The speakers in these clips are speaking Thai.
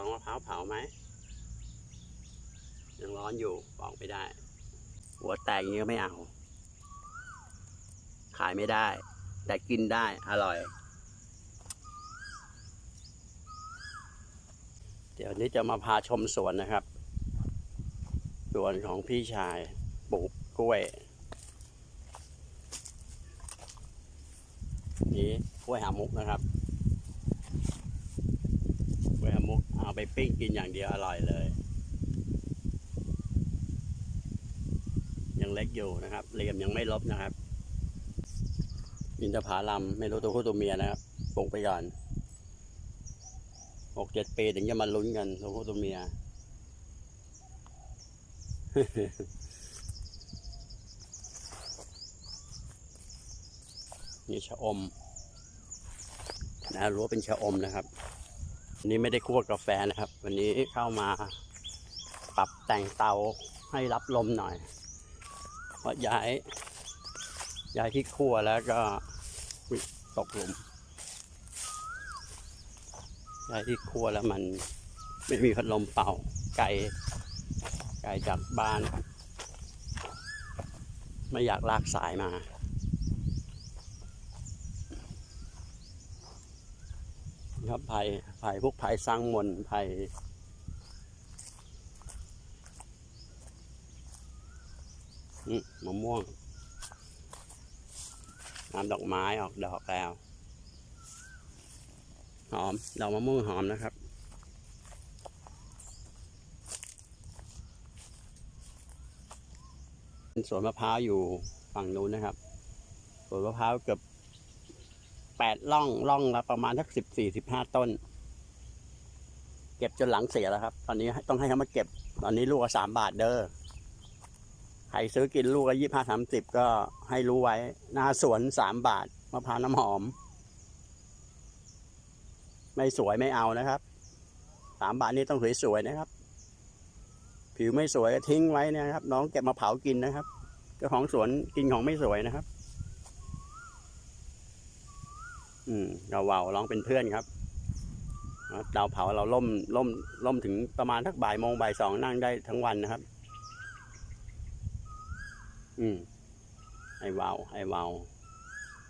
องมะพร้าวเผาไหมยังร้อนอยู่ปอกไม่ได้ หัวแตกอย่างนี้ก็ไม่เอา ขายไม่ได้ แต่กินได้อร่อย เดี๋ยวนี้จะมาพาชมสวนนะครับ สวนของพี่ชายปลูกกล้วยนี่กล้วยหามุกนะครับกล้วยหามุกเอาไปปิ้งกินอย่างเดียวอร่อยเลย ยังเล็กอยู่นะครับเหลี่ยมยังไม่ลบนะครับ อินทผลัมไม่รู้ตัวผู้ตัวเมียนะครับปลูกไปก่อนหกเจ็ดปีถึงจะมาลุ้นกันตัวผู้ตัวเมียนี่ชะอมนะรู้ว่าเป็นชะอมนะครับ วันนี้ไม่ได้คั่วกาแฟนะครับ วันนี้เข้ามาปรับแต่งเตาให้รับลมหน่อย เพราะย้าย ย้ายที่คั่วแล้วก็ตกหลุมย้ายที่คั่วแล้วมันไม่มีพัดลมเป่าไกลไกลจากบ้าน ไม่อยากลากสายมา ครับไผ่ไผ่พวกไผ่สร้างมนต์ไผ่มะม่วงน้ำดอกไม้ออกดอกแล้ว หอม ดอกมะม่วงหอมนะครับเป็นสวนมะพร้าวอยู่ฝั่งนู้นนะครับสวนมะพร้าวเกือบ แปดล่องล่องละประมาณสักสิบสี่สิบห้าต้น เก็บจนหลังเสียแล้วครับ ตอนนี้ต้องให้เขามาเก็บ ตอนนี้ลูกละสามบาทเด้อใครซื้อกินลูกละยี่ห้าสามสิบก็ให้รู้ไว้ หน้าสวนสามบาทมะพร้าวน้ำหอม ไม่สวยไม่เอานะครับสามบาทนี้ต้องสวยๆนะครับ ผิวไม่สวยก็ทิ้งไว้นะครับ น้องเก็บมาเผากินนะครับเจ้าของสวนกินของไม่สวยนะครับ อืมเราเวาร้องเป็นเพื่อนครับดาวเผาเราล่มล่มล่มถึงประมาณทักบ่ายโมงบ่ายสองนั่งได้ทั้งวันนะครับ อืมไอ้วาวไอ้วาว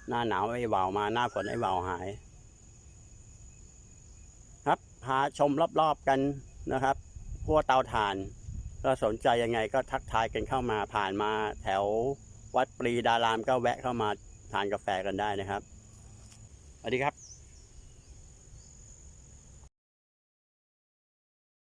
หน้าหนาวไอ้วาวมาหน้าฝนไอ้วาวหาย ครับพาชมรอบๆกันนะครับพวกเตาถ่านก็สนใจยังไงก็ทักทายกันเข้ามาผ่านมาแถววัดปรีดารามก็แวะเข้ามาทานกาแฟกันได้นะครับ สวัสดีครับ